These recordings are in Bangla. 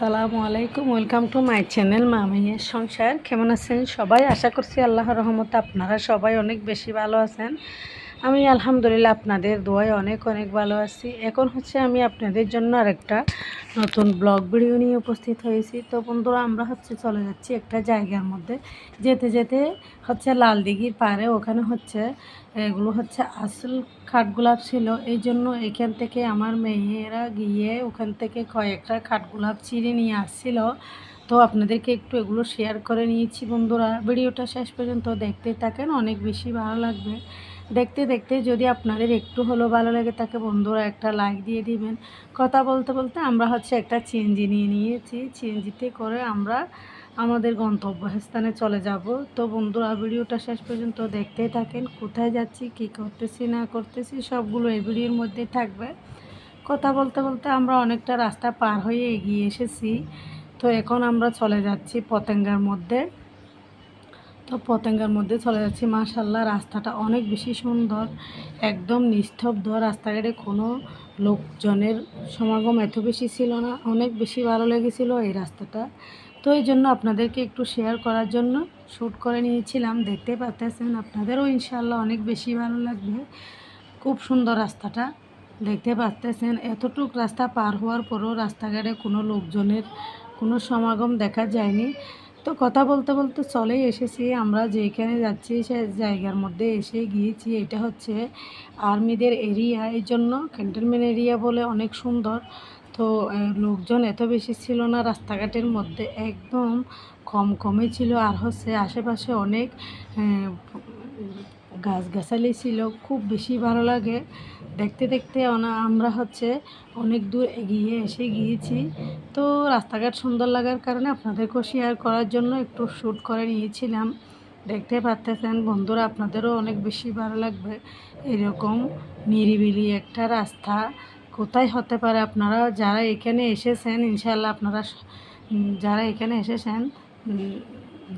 আসসালামু আলাইকুম, ওয়েলকাম টু মাই চ্যানেল মামিয়ের সংসার। কেমন আছেন সবাই? আশা করছি আল্লাহর রহমতে আপনারা সবাই অনেক বেশি ভালো আছেন। আমি আলহামদুলিল্লাহ আপনাদের দোয়ায় অনেক অনেক ভালো আছি। এখন হচ্ছে আমি আপনাদের জন্য আরেকটা নতুন ব্লগ ভিডিও নিয়ে উপস্থিত হয়েছি। তো বন্ধুরা, আমরা হচ্ছে চলে যাচ্ছি একটা জায়গার মধ্যে। যেতে যেতে হচ্ছে লাল দিঘির পাড়ে, ওখানে হচ্ছে এগুলো হচ্ছে আসল খাটগোলাপ ছিল। এই জন্য এখান থেকে আমার মেয়েরা গিয়ে ওখান থেকে কয়েকটা খাটগোলাপ চিড়ে নিয়ে আসছিল। তো আপনাদেরকে একটু এগুলো শেয়ার করে নিয়েছি বন্ধুরা। ভিডিওটা শেষ পর্যন্ত দেখতে থাকেন, অনেক বেশি ভালো লাগবে। দেখতে দেখতে যদি আপনাদের একটু হলেও ভালো লাগে, তাকে বন্ধুরা একটা লাইক দিয়ে দিবেন। কথা বলতে বলতে আমরা হচ্ছে একটা চিএনজি নিয়ে নিয়েছি। চিএনজিতে করে আমরা আমাদের গন্তব্যস্থানে চলে যাব। তো বন্ধুরা, ভিডিওটা শেষ পর্যন্ত দেখতে থাকেন। কোথায় যাচ্ছি, কি করতেছি, না করতেছি, সবগুলো এই ভিডিওর মধ্যে থাকবে। কথা বলতে বলতে আমরা অনেকটা রাস্তা পার হয়ে এগিয়ে এসেছি। তো এখন আমরা চলে যাচ্ছি পতেঙ্গার মধ্যে। তো পতেঙ্গার মধ্যে চলে যাচ্ছি। মাশাল্লাহ রাস্তাটা অনেক বেশি সুন্দর। একদম নিস্তব্ধ রাস্তাঘাটে। কোনো লোকজনের সমাগম এত বেশি ছিল না। অনেক বেশি ভালো লেগেছিল এই রাস্তাটা। তো এই জন্য আপনাদেরকে একটু শেয়ার করার জন্য শ্যুট করে নিয়েছিলাম। দেখতে পাচ্ছেন আপনাদেরও ইনশাল্লাহ অনেক বেশি ভালো লাগবে। খুব সুন্দর রাস্তাটা। দেখতে পাচ্ছেন, এতটুক রাস্তা পার হওয়ার পরও রাস্তাঘাটে কোনো লোকজনের কোনো সমাগম দেখা যায়নি। তো কথা বলতে বলতে চলেই এসেছি। আমরা যেখানে যাচ্ছি, সে জায়গার মধ্যে এসে গিয়েছি। এটা হচ্ছে আর্মিদের এরিয়া। এই জন্য ক্যান্টনমেন্ট এরিয়া বলে অনেক সুন্দর। তো লোকজন এত বেশি ছিল না। রাস্তাঘাটের মধ্যে একদম কম কমে ছিল। আর হচ্ছে আশেপাশে অনেক গাছগাছালি ছিল। খুব বেশি ভালো লাগে। দেখতে দেখতে আমরা হচ্ছে অনেক দূর এগিয়ে এসে গিয়েছি। তো রাস্তাঘাট সুন্দর লাগার কারণে আপনাদেরকেও শেয়ার করার জন্য একটু শ্যুট করে নিয়েছিলাম। দেখতে পাচ্তেছেন বন্ধুরা, আপনাদেরও অনেক বেশি ভালো লাগবে। এরকম নিরিবিলি একটা রাস্তা। কোথায় হতে পারে আপনারা যারা এখানে এসেছেন ইনশাল্লাহ আপনারা যারা এখানে এসেছেন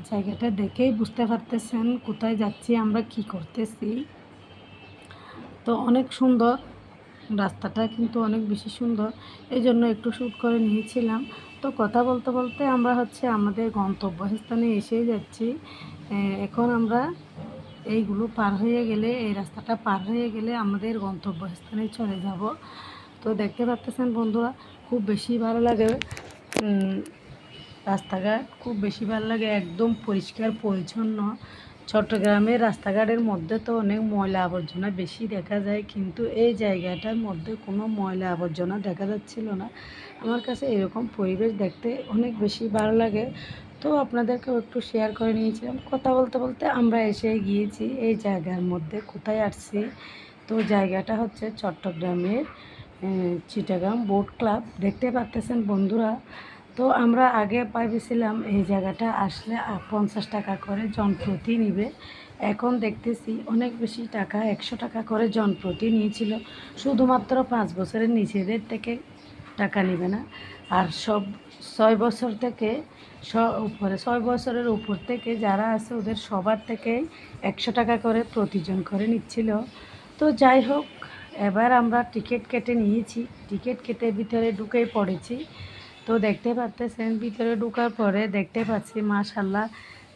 জায়গাটা দেখেই বুঝতে পারতেছেন কোথায় যাচ্ছি, আমরা কি করতেছি। তো অনেক সুন্দর। রাস্তাটা কিন্তু অনেক বেশি সুন্দর। এই জন্য একটু শ্যুট করে নিয়েছিলাম। তো কথা বলতে বলতে আমরা হচ্ছে আমাদের গন্তব্যস্থানে এসে যাচ্ছি। এখন আমরা এইগুলো পার হয়ে গেলে, এই রাস্তাটা পার হয়ে গেলে আমাদের গন্তব্যস্থানে চলে যাব। তো দেখতে পাচ্ছেন বন্ধুরা, খুব বেশি ভালো লাগে। রাস্তাঘাট খুব বেশি ভালো লাগে, একদম পরিষ্কার, পরিচ্ছন্ন। চট্টগ্রামের রাস্তাঘাটের মধ্যে তো অনেক ময়লা আবর্জনা বেশি দেখা যায়, কিন্তু এই জায়গাটার মধ্যে কোনো ময়লা আবর্জনা দেখা যাচ্ছিল না। আমার কাছে এরকম পরিবেশ দেখতে অনেক বেশি ভালো লাগে। তো আপনাদেরকেও একটু শেয়ার করে নিয়েছিলাম। কথা বলতে বলতে আমরা এসে গিয়েছি এই জায়গার মধ্যে, কোথায় আসছি? তো জায়গাটা হচ্ছে চট্টগ্রামের চিটাগাং বোট ক্লাব। দেখতে পাচ্তেছেন বন্ধুরা তো আমরা আগে ভেবেছিলাম এই জায়গাটা আসলে পঞ্চাশ টাকা করে জনপ্রতি নিবে। এখন দেখতেছি অনেক বেশি টাকা, একশো টাকা করে জনপ্রতি নিয়েছিল। শুধুমাত্র পাঁচ বছরের নিচেদের থেকে টাকা নেবে না। আর সব ছয় বছর থেকে স, উপরে ছয় বছরের উপর থেকে যারা আছে ওদের সবার থেকে একশো টাকা করে প্রতিজন করে নিচ্ছিল। তো যাই হোক, এবার আমরা টিকিট কেটে নিয়েছি। টিকিট কেটে ভিতরে ঢুকেই পড়েছি। তো দেখতে পাচ্তেছেন ভিতরে ঢোকার পরে দেখতে পাচ্ছি মাশাল্লাহ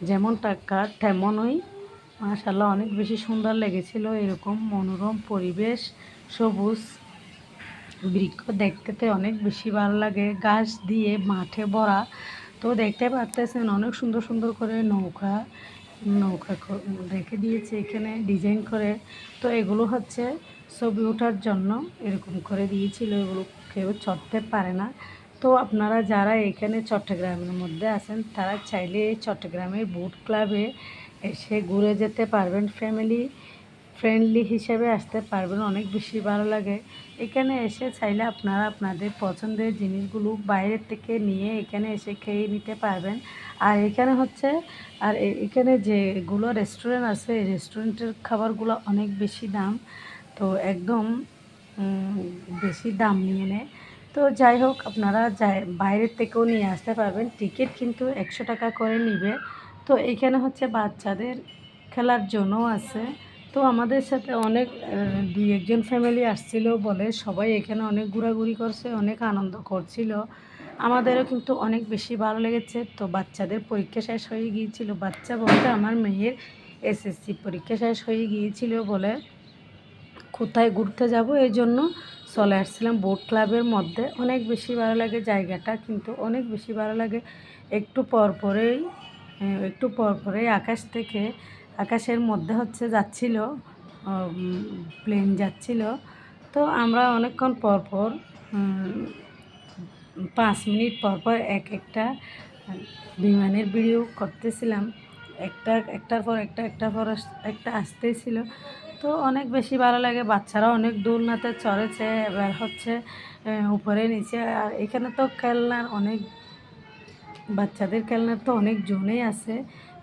যেমন টাকা তেমনই মাশাল্লাহ অনেক বেশি সুন্দর লেগেছিল এরকম মনোরম পরিবেশ, সবুজ বৃক্ষ দেখতে অনেক বেশি ভালো লাগে, গাছ দিয়ে মাঠে ভরা। তো দেখতে পারতেছেন অনেক সুন্দর সুন্দর করে নৌকা নৌকা রেখে দিয়েছে এখানে ডিজাইন করে। তো এগুলো হচ্ছে ছবি ওঠার জন্য এরকম করে দিয়েছিল, এগুলো কেউ চড়তে পারে না। তো আপনারা যারা এখানে চট্টগ্রামের মধ্যে আছেন, তারা চাইলে চট্টগ্রামের বুট ক্লাবে এসে ঘুরে যেতে পারবেন। ফ্যামিলি ফ্রেন্ডলি হিসেবে আসতে পারবেন, অনেক বেশি ভালো লাগে। এখানে এসে চাইলে আপনারা আপনাদের পছন্দের জিনিসগুলো বাইরের থেকে নিয়ে এখানে এসে খেয়ে নিতে পারবেন। আর এখানে হচ্ছে, আর এখানে যেগুলো রেস্টুরেন্ট আছে, এই রেস্টুরেন্টের খাবারগুলো অনেক বেশি দাম। তো একদম বেশি দাম নিয়ে নেয় তো যাই হোক, আপনারা যাই, বাইরের থেকেও নিয়ে আসতে পারবেন। টিকিট কিন্তু একশো টাকা করে নিবে। তো এখানে হচ্ছে বাচ্চাদের খেলার জন্যও আছে। তো আমাদের সাথে অনেক দুই একজন ফ্যামিলি আসছিল বলে সবাই এখানে অনেক ঘোরাঘুরি করছে, অনেক আনন্দ করছিল। আমাদেরও কিন্তু অনেক বেশি ভালো লেগেছে। তো বাচ্চাদের পরীক্ষা শেষ হয়ে গিয়েছিল। বাচ্চা বলতে আমার মেয়ের এসএসসি পরীক্ষা শেষ হয়ে গিয়েছিল বলে কোথায় ঘুরতে যাব এই জন্য চলে আসছিলাম বোট ক্লাবের মধ্যে। অনেক বেশি ভালো লাগে জায়গাটা, কিন্তু অনেক বেশি ভালো লাগে একটু পর পরেই একটু পর পরেই আকাশ থেকে, আকাশের মধ্যে হচ্ছে যাচ্ছিল প্লেন যাচ্ছিল। তো আমরা অনেকক্ষণ পর পর পাঁচ মিনিট পর পর এক একটা বিমানের ভিডিও করতেছিলাম। একটা, একটার পর একটা একটার পর একটা আসতেই ছিল তো অনেক বেশি ভালো লাগে। বাচ্চারা অনেক দোলনাতে চড়েছে, এবার হচ্ছে উপরে, নিচে, আর এখানে তো খেলনার অনেক, বাচ্চাদের খেলনার তো অনেক জোনেই আছে।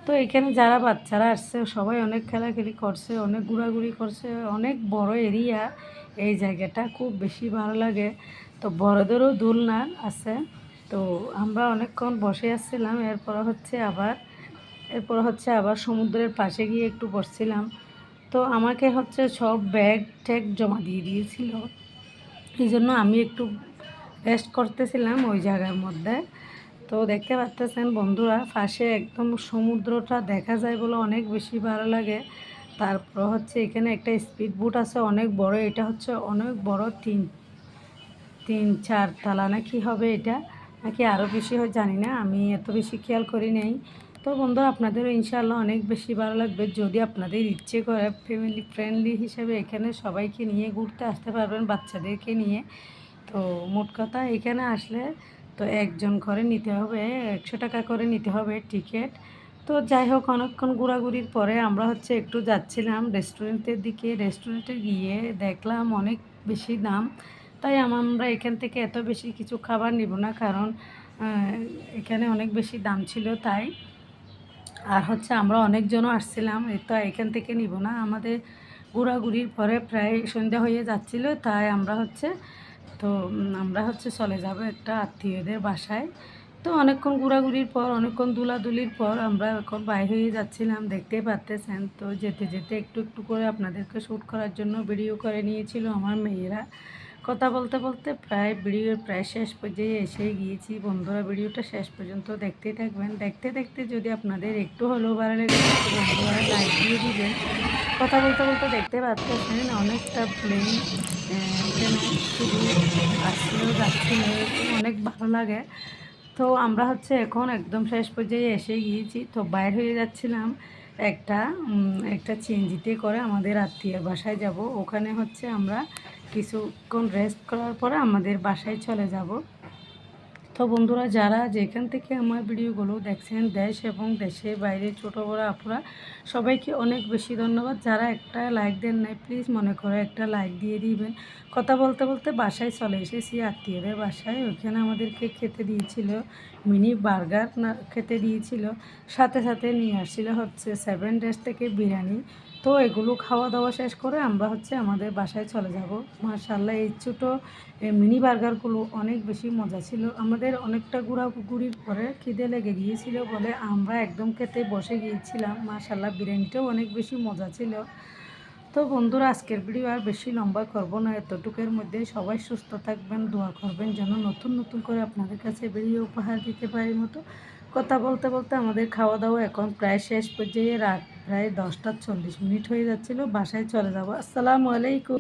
তো এখানে যারা বাচ্চারা আসছে, সবাই অনেক খেলাখেলি করছে, অনেক ঘোরাঘুরি করছে, অনেক বড় এরিয়া, এই জায়গাটা খুব বেশি ভালো লাগে। তো বড়দেরও দোলনা আছে। তো আমরা অনেকক্ষণ বসে আসছিলাম, এরপর হচ্ছে আবার, এরপর হচ্ছে আবার সমুদ্রের পাশে গিয়ে একটু বসছিলাম। তো আমাকে হচ্ছে সব ব্যাগ ট্যাগ জমা দিয়ে দিয়েছিল। এই জন্য আমি একটু রেস্ট করতেছিলাম ওই জায়গার মধ্যে। তো দেখতে পাচ্তেছেন বন্ধুরা, পাশে একদম সমুদ্রটা দেখা যায় বলে অনেক বেশি ভালো লাগে। তারপর হচ্ছে এখানে একটা স্পিড বোট আছে, অনেক বড়, এটা হচ্ছে অনেক বড় তিন তিন চার তালা না কি হবে এটা? নাকি আরও বেশি হয় জানি না, আমি এত বেশি খেয়াল করি নাই। তো বন্ধুরা, আপনাদেরও ইনশাল্লাহ অনেক বেশি ভালো লাগবে। যদি আপনাদের ইচ্ছে করে ফ্যামিলি ফ্রেন্ডলি হিসেবে এখানে সবাইকে নিয়ে ঘুরতে আসতে পারবেন, বাচ্চাদেরকে নিয়ে। তো মোট কথা, এখানে আসলে তো একজন করে নিতে হবে, একশো টাকা করে নিতে হবে টিকিট তো যাই হোক, অনেকক্ষণ ঘোরাঘুরির পরে আমরা হচ্ছে একটু যাচ্ছিলাম রেস্টুরেন্টের দিকে। রেস্টুরেন্টে গিয়ে দেখলাম অনেক বেশি দাম। তাই আমরা এখান থেকে এত বেশি কিছু খাবার নিব না, কারণ এখানে অনেক বেশি দাম ছিল তাই। আর হচ্ছে আমরা অনেকজনও আসছিলাম, এই তো এখান থেকে নিব না। আমাদের ঘোরাঘুরির পরে প্রায় সন্ধ্যা হয়ে যাচ্ছিল, তাই আমরা হচ্ছে, তো আমরা হচ্ছে চলে যাব একটা আত্মীয়দের বাসায়। তো অনেকক্ষণ ঘোরাঘুরির পর, অনেকক্ষণ দুলাদুলির পর আমরা এখন বাইর হয়ে যাচ্ছিলাম দেখতেই পারতেছেন। তো যেতে যেতে একটু একটু করে আপনাদেরকে শ্যুট করার জন্য ভিডিও করে নিয়েছিল আমার মেয়েরা। কথা বলতে বলতে প্রায় ভিডিওর প্রায় শেষ পর্যায়ে এসে গিয়েছি। বন্ধুরা, ভিডিওটা শেষ পর্যন্ত দেখতেই থাকবেন। দেখতে দেখতে যদি আপনাদের একটু হলেও ভালো লেগে বন্ধুরা লাইক দিয়ে দিবেন। কথা বলতে বলতে দেখতে পাচ্ছেন অনেকটা প্লেন শুধু আসছিল যাচ্ছিল অনেক ভালো লাগে। তো আমরা হচ্ছে এখন একদম শেষ পর্যায়ে এসে গিয়েছি। তো বাইর হয়ে যাচ্ছিলাম একটা একটা চেঞ্জিতে করে আমাদের আত্মীয়ের বাসায় যাব। ওখানে হচ্ছে আমরা কিছুক্ষণ রেস্ট করার পরে আমাদের বাসায় চলে যাব। তো বন্ধুরা, যারা যেখান থেকে আমার ভিডিওগুলো দেখছেন, দেশ এবং দেশের বাইরে ছোট বড় আপুরা, সবাইকে অনেক বেশি ধন্যবাদ। যারা একটা লাইক দেন নাই প্লিজ মনে করে একটা লাইক দিয়ে দিবেন। কথা বলতে বলতে বাসায় চলে এসেছি, আত্মীয়দের বাসায়। ওইখানে আমাদেরকে খেতে দিয়েছিল মিনি বার্গার না, খেতে দিয়েছিল। সাথে সাথে নিয়ে আসছিল হচ্ছে সেভেন ডেজ থেকে বিরিয়ানি। তো এগুলো খাওয়া দাওয়া শেষ করে আমরা হচ্ছে আমাদের বাসায় চলে যাব। মার্শাল্লাহ এই ছোটো মিনি বার্গারগুলো অনেক বেশি মজা ছিল। আমাদের অনেকটা ঘোরাঘুরির পরে খিদে লেগে গিয়েছিল বলে আমরা একদম খেতে বসে গিয়েছিলাম। মার্শাল্লাহ বিরিয়ানিটাও অনেক বেশি মজা ছিল। তো বন্ধুরা, আজকের ভিডিও আর বেশি লম্বা করব না, এতটুকের মধ্যে সবাই সুস্থ থাকবেন, দোয়া করবেন যেন নতুন নতুন করে আপনাদের কাছে বেরিয়ে উপহার দিতে পারি মতো। কথা বলতে বলতে আমাদের খাওয়া দাওয়া এখন প্রায় শেষ পর্যায়ে রাত প্রায় দশটা চল্লিশ মিনিট হয়ে যাচ্ছিল বাসায় চলে যাব। আসসালামু আলাইকুম।